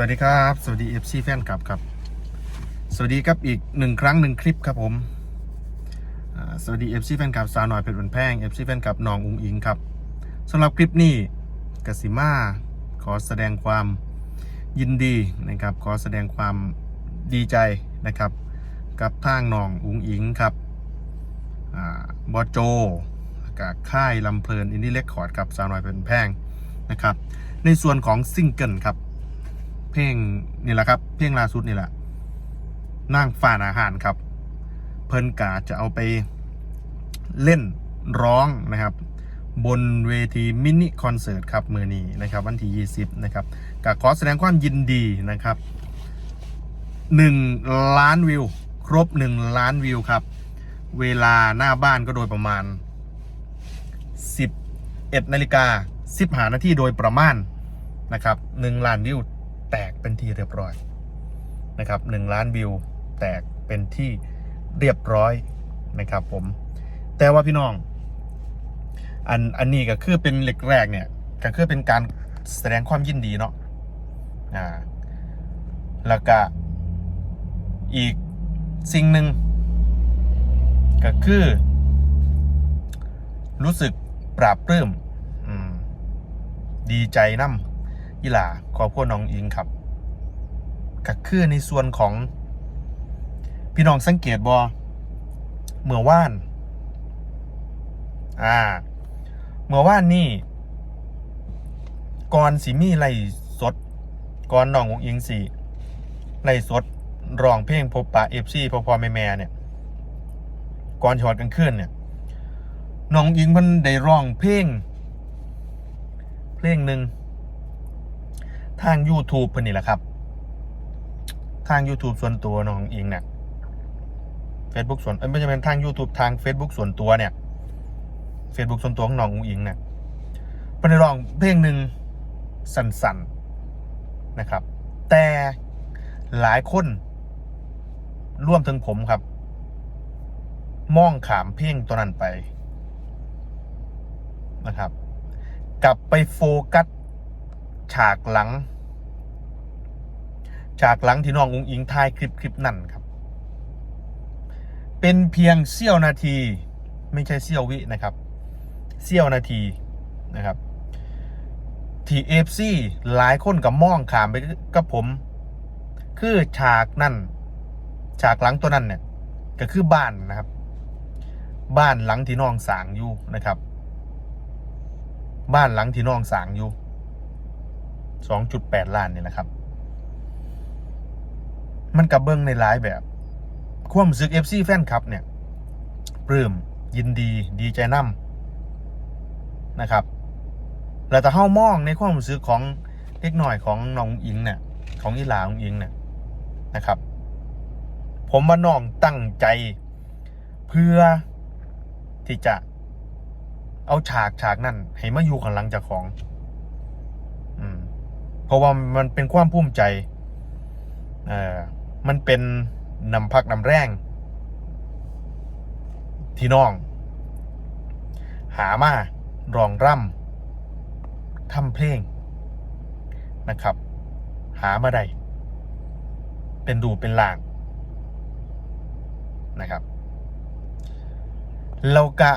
วัสดีครับ สวัสดี FC แฟนคลับครับ สวัสดีครับอีกหนึ่งครั้งหนึ่งคลิปครับผมสวัสดี FC แฟนคลับสาวหน่อยเพชรบันแพง FC แฟนคลับน้องอุ้งอิงครับสำหรับคลิปนี้กสิมาขอแสดงความยินดีนะครับ ขอแสดงความดีใจนะครับ กับทางน้องอุ้งอิงครับอบอโจกับค่ายลำเพลินอินดี้เรคคอร์ดครับสาวหน่อยเพชรบันแพงนะครับ ในส่วนของซิงเกิลครับ เพลงนี่แหละครับ เพลงล่าสุดนี่แหละนั่งฝานอาหารครับ เพิ่นกาจะเอาไปเล่นร้องนะครับ บนเวทีมินิคอนเสิร์ตครับมือนี้นะครับวันที่ 20 นะครับก็ขอแสดงความยินดีนะครับ 1 ล้านวิว ครบ 1 ล้านวิวครับ เวลาหน้าบ้านก็โดยประมาณ 11นาฬิกา15นาทีโดยประมาณนะครับหนึ่งล้านวิว เป็นที่เรียบร้อยนะครับหนึ่งล้านวิวแตกเป็นที่เรียบร้อยนะครับผม แต่ว่าพี่น้อง อันอันนี้ก็คือเป็นเล็กแรกเนี่ยก็คือเป็นการแสดงความยินดีเนาะอ่าแล้วก็อีกสิ่งหนึ่งก็คือ รู้สึกปราบปลื้มอืมดีใจน้ำยี่หล่าขอบคุณน้องอิงครับ ก็คือในส่วนของพี่น้องสังเกตบอเมื่อว่าน อ่า เมื่อว่านนี่ก่อนสีมีไล่สดก่อนน้ององอิงสีไล่สดร้องเพลงพบปะเอฟซีพอพอแม่แม่เนี่ยก่อนชอดกันขึ้นเนี่ยน้องอิงเพิ่นได้ร้องเพลง เพลงหนึ่งทาง YouTube เพิ่นนี่แหละครับ ทาง YouTube ส่วนตัวน้องอิงเนี่ย Facebook ส่วนเอ้ไม่ใช่เป็นทาง YouTube ทาง Facebook ส่วนตัวเนี่ย Facebook ส่วนตัวของน้องอุงอิงเนี่ยเพิ่นร้องเพลงหนึ่งสั้นๆนะครับ แต่หลายคนร่วมถึงผมครับ มองขามเพลงตัวนั้นไปนะครับ กลับไปโฟกัสฉากหลัง ฉากหลังที่น้องอุ้งอิงถ่ายคลิปคลิปนั่นครับ เป็นเพียงเสี้ยวนาที ไม่ใช่เสี้ยววินะครับเสี้ยวนาทีนะครับทีเอฟซีหลายคนกับมองขามไปกับผม คือฉากนั่นฉากหลังตัวนั้นเนี่ย ก็คือบ้านนะครับ บ้านหลังที่น้องสางอยู่นะครับ บ้านหลังที่น้องสางอยู่สองจุดแปดล้านนี่แหละครับ มันกับเบิ้งในหลายแบบ ความรู้สึกเอฟซีแฟนคลับเนี่ยปลื้มยินดีดีใจนำนะครับ แล้วแต่เฮ้ามองในความรู้สึกของเล็กหน่อยของน้องอิงเนี่ยของอีหลาของอิงเนี่ยนะครับ ผมว่าน้องตั้งใจ เพื่อที่จะ เอาฉากฉากนั่นให้มาอยู่ข้างหลังจากของ อืม เพราะว่ามันเป็นความภูมิใจ เอ่อ มันเป็นนำพักนำแรง ที่น้อง หามารองร่ำทำเพลงนะครับ หามาได้เป็นดูเป็นหลางนะครับเรากะ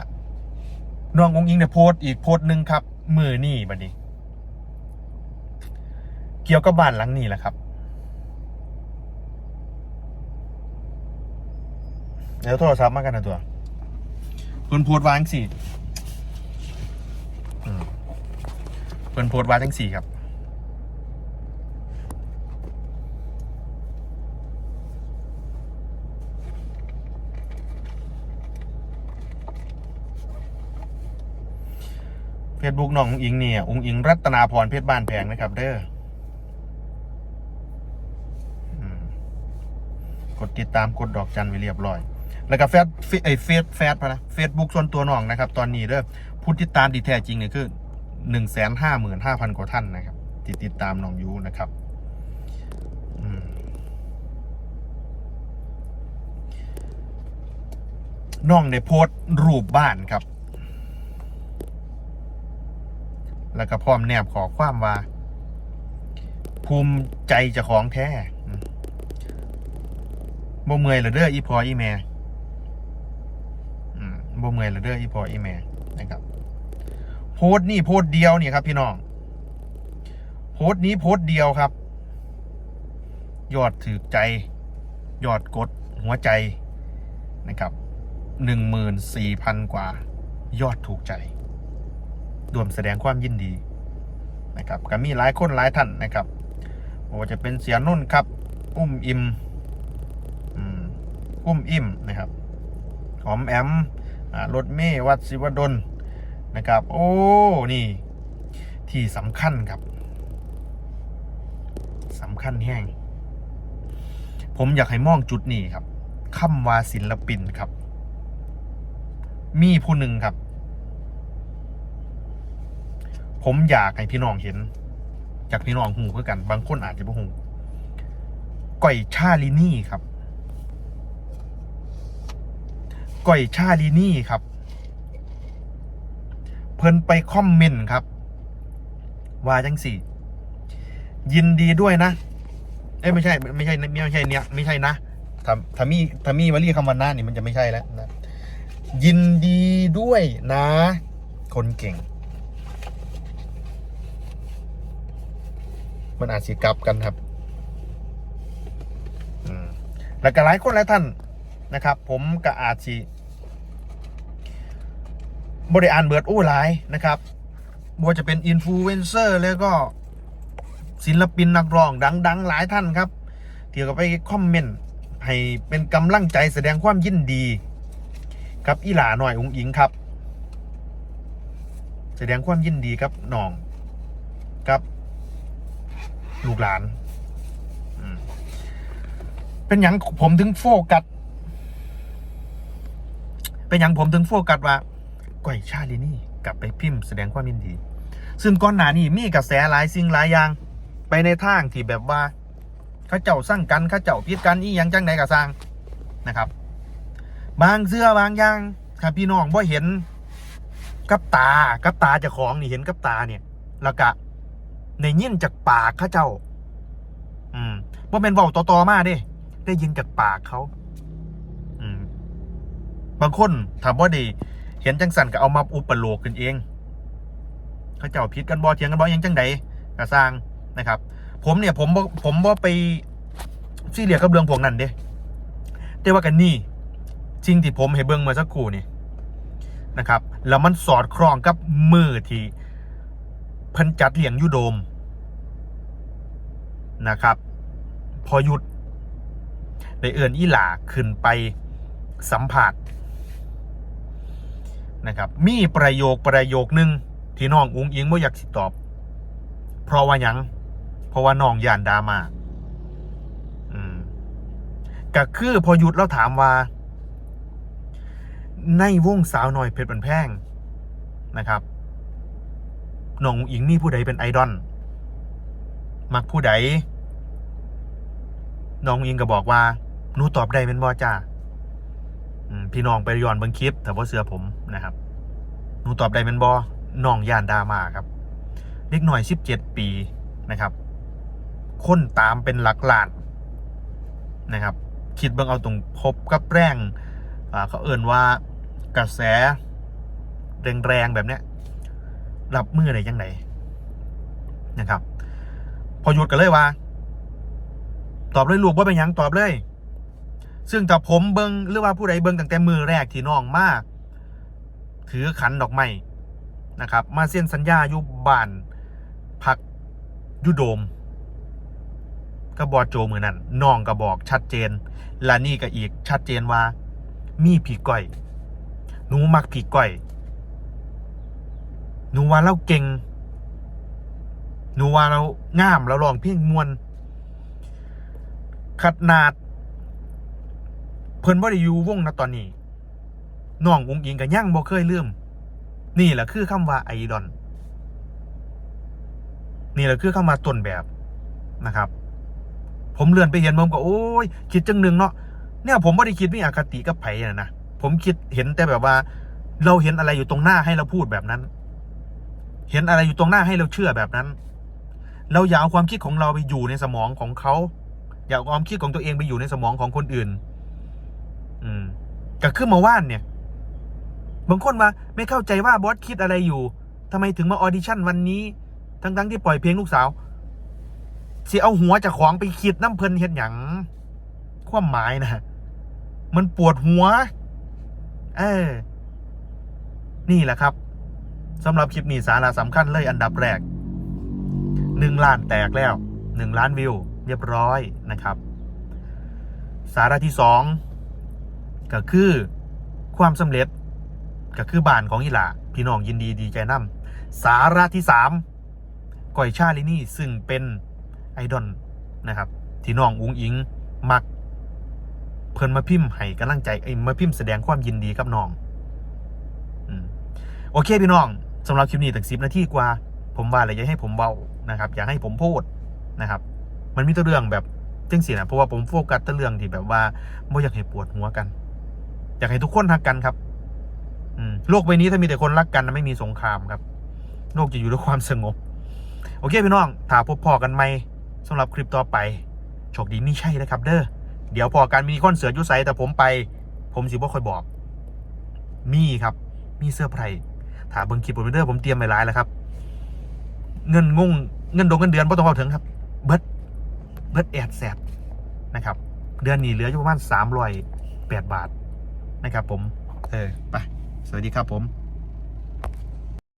น้ององอิงเนี่ยโพสต์อีกโพสต์หนึ่งครับ มือนี่บัดนี้ เกี่ยวกับบ้านหลังนี้แหละครับ เดี๋ยวโทรศัพท์มากันนะตัวเพิ่นโพสต์วาจังสี่เพิ่นโพสต์วาจังสี่ครับเฟซบุ๊กน้องอุงอิงเนี่ยอุงอิงรัตนาพรเพชรบ้านแพงนะครับ เด้อกดติดตามกดดอกจันไว้เรียบร้อย แล้วก็เฟซเฟซไอเฟซแฟซพะนะเฟซบุ๊กส่วนตัวน้องนะครับ ตอนนี้เด้อผู้ติดตามที่แท้จริงเนี่ยคือหนึ่งแสนห้าหมื่นห้าพันกว่าท่านนะครับที่ติดตามน้องยูนะครับน้องได้โพสต์รูปบ้านครับ แล้วก็พร้อมแนบขอความว่า ภูมิใจจะของแท้บ่เมื่อยหรอเด้ออีพออีแม่ บ่เมื่อยเหรอเด้ออีพออีแม่นะครับ โพสต์นี่โพสต์เดียวนี่ครับพี่น้อง โพสต์นี้โพสต์เดียวครับ ยอดถือใจ ยอดกดหัวใจนะครับหนึ่งหมื่นสี่พันกว่า ยอดถูกใจรวมแสดงความยินดีนะครับก็มีหลายคนหลายท่านนะครับว่าจะเป็นเสียนุ่นครับ อุ้มอิมอืมอุ้มอิ่มนะครับหอมแอมอ่า รถเมย์วัดศิวดลนะครับ โอ้ นี่ ที่สำคัญครับสำคัญแห้ง ผมอยากให้มองจุดนี้ครับคำว่าศิลปินครับ มีผู้หนึ่งครับ ผมอยากให้พี่น้องเห็น จากพี่น้องหูเพื่อกัน บางคนอาจจะบ่หูก่อยชาลินี่ครับ ก่อยชาลินี่ครับ เพิ่นไปคอมเมนต์ครับ ว่าจังสี่ ยินดีด้วยนะ เอ้ยไม่ใช่ไม่ใช่ไม่ใช่เนี่ยไม่ใช่นะถ้าถ้ามีถ้ามี่วลีคำวันหน้านี่มันจะไม่ใช่แล้วนะยินดีด้วยนะ คนเก่ง มันอาจสิกลับกันครับ แล้วก็หลายคนหลายท่าน นะครับ ผมก็อาจสิบริอ่านเบิร์ดโอ้หลายนะครับบ่ว่าจะเป็นอินฟลูเอนเซอร์แล้วก็ศิลปินนักร้องดัง ๆ หลายท่านครับเที่ยวก็ไปคอมเมนต์ให้เป็นกำลังใจแสดงความยินดีกับอีหลาหน่อยองอิงครับ แสดงความยินดีกับน้องกับลูกหลาน เป็นอย่างผมถึงโฟกัส เป็นอย่างผมถึงโฟกัสว่าก้อยชาลินี่กลับไปพิมพ์แสดงความยินดี ซึ่งก่อนหน้านี้มีกระแสหลายสิ่งหลายอย่าง ไปในทางที่แบบว่าเขาเจ้าสร้างกันเขาเจ้าพิดกันอีหยังจังใดก็สร้างนะครับ บางเสื้อบางอย่างถ้าพี่น้องบ่เห็นกับตากับตาจ้าของนี่เห็นกับตาเนี่ย แล้วก็ในยินจากปากเขาเจ้า อืมว่าเป็นเว้าต่อๆมาเด้ ได้ยินจากปากเขา บางคนถามว่าดีเห็นจังสันก็เอามาอุปโลกกันเอง เขาเจ้าพิดกันบ่เถียงกันบ่ยังจังใดก็สร้างนะครับ ผมเนี่ยผมบ่ผมบ่ไปซีเรียกับเรื่องพวกนั้นเด้แต่ว่ากันนี่จริงที่ผมให้เบิ่งเมื่อสักครู่นี่นะครับ แล้วมันสอดคล้องกับมือที่พิ่นจัดเหลียงยุโดมนะครับ พอหยุดได้เอื่นอีหลาขึ้นไปสัมผัส นะครับ มีประโยคประโยคนึงที่น้องอุ้งอิงไม่อยากสิตอบ เพราะว่ายังเพราะว่าน้องยานดรามาอืมก็คือพอหยุดแล้วถามว่า ในวงสาวหน่อยเพชรบันแพงนะครับน้องอิงมีผู้ใดเป็นไอดอลมักผู้ใดน้องอิงก็บอกว่าหนูตอบได้เป็นบอจ้า พี่น้องไปย้อนบิ่งคลิปแต่ว่าเสือผมนะครับหนูตอบได้เป็นบอน้องย่านดามาครับเด็กหน่อยสิบเจ็ดปีนะครับ คนตามเป็นหลักล้านนะครับ คิดเบิ่งเอาตรงพบกับแรงเขาเอ่นว่ากระแส แรงๆแบบเนี้ยรับมือได้ยังไงนะครับ พอหยุดกันเลยว่า ตอบเลยลูกว่าเป็นยังตอบเลย ซึ่งถ้าผมเบิงหรือว่าผู้ใดเบิงตั้งแต่มือแรกที่น้องมาก ถือขันดอกไม้นะครับ มาเซ็นสัญญาอยู่บ้านพักยุโดมก็บอโจมือนั่นน้องก็บอกชัดเจน และนี่ก็อีกชัดเจนว่า มีผีก้อยหนูมักผีก้อยหนูว่าเราเก่งหนูว่าเราง่ามเราลองเพียงมวนขนาด เพิ่นบ่ได้อยู่วงนะตอนนี้น้องอุ้งอิงก็ยังบ่เคยลืมนี่แหละคือคำว่าไอดอลนี่แหละคือคำว่าต้นแบบนะครับ ผมเลื่อนไปเห็นผมก็โอ้ยคิดจังหนึ่งเนาะเนี่ยผมไม่ได้คิดมีอคติกับไผ่นะนะผมคิดเห็นแต่แบบว่า เราเห็นอะไรอยู่ตรงหน้าให้เราพูดแบบนั้น เห็นอะไรอยู่ตรงหน้าให้เราเชื่อแบบนั้น เราอย่าเอาความคิดของเราไปอยู่ในสมองของเขาอย่าเอาความคิดของตัวเองไปอยู่ในสมองของคนอื่น อืมก็ขึ้นมาว่านเนี่ย บางคนมาไม่เข้าใจว่าบอสคิดอะไรอยู่ทำไมถึงมาออดิชั่นวันนี้ ทั้งๆที่ปล่อยเพลงลูกสาวสิเอาหัวจากของไปคิดน้ำเพลินเห็นหยังความหมายนะมันปวดหัว เออ นี่แหละครับสำหรับคลิปนี้สาระสำคัญเลยอันดับแรกหนึ่งล้านแตกแล้วหนึ่งล้านวิว เรียบร้อยนะครับ สาระที่สอง ก็คือความสำเร็จก็คือบ้านของอีหลาพี่น้องยินดีดีใจนำสาระที่สามก่อยชาลินี่ซึ่งเป็นไอดอลนะครับ ที่น้องอุ้งอิงมัก เพิ่นมาพิมพ์ให้กำลังใจไอ้มาพิมพ์แสดงความยินดีกับน้องอโอเคพี่น้องสำหรับคลิปนี้ตั้งสิบนาทีกว่า ผมว่าอะไรอยากให้ผมเบานะครับ อยากให้ผมพูดนะครับ มันมีตัวเรื่องแบบจังสินะเพราะว่าผมโฟกัสตัวเรื่องที่แบบว่าไม่อยากให้ปวดหัวกัน อยากให้ทุกคนรักกันครับ อืมโลกใบนี้ถ้ามีแต่คนรักกันนะไม่มีสงครามครับ โลกจะอยู่ด้วยความสงบ โอเคพี่น้องถ้าพบพอกันไหมสำหรับคลิปต่อไปโชคดีนี่ใช่นะครับ เด้อเดี๋ยวพอการมีคอนเสิร์ตอยุไซแต่ผมไป ผมสิบ่ค่อยบอก มีครับ มีเสื้อไพร์ถ้าเบิ่งคลิปผมเด้อผมเตรียมไปหลายแล้วครับ เงินงงเงินดงเงินเดือนไ่ต้องเอาถึงครับเบิดเบิดแอดแสบนะครับ เดือนนี้เหลืออยู่ประมาณสามร้อยแปดบาท นะครับผม เออ ไป สวัสดีครับผม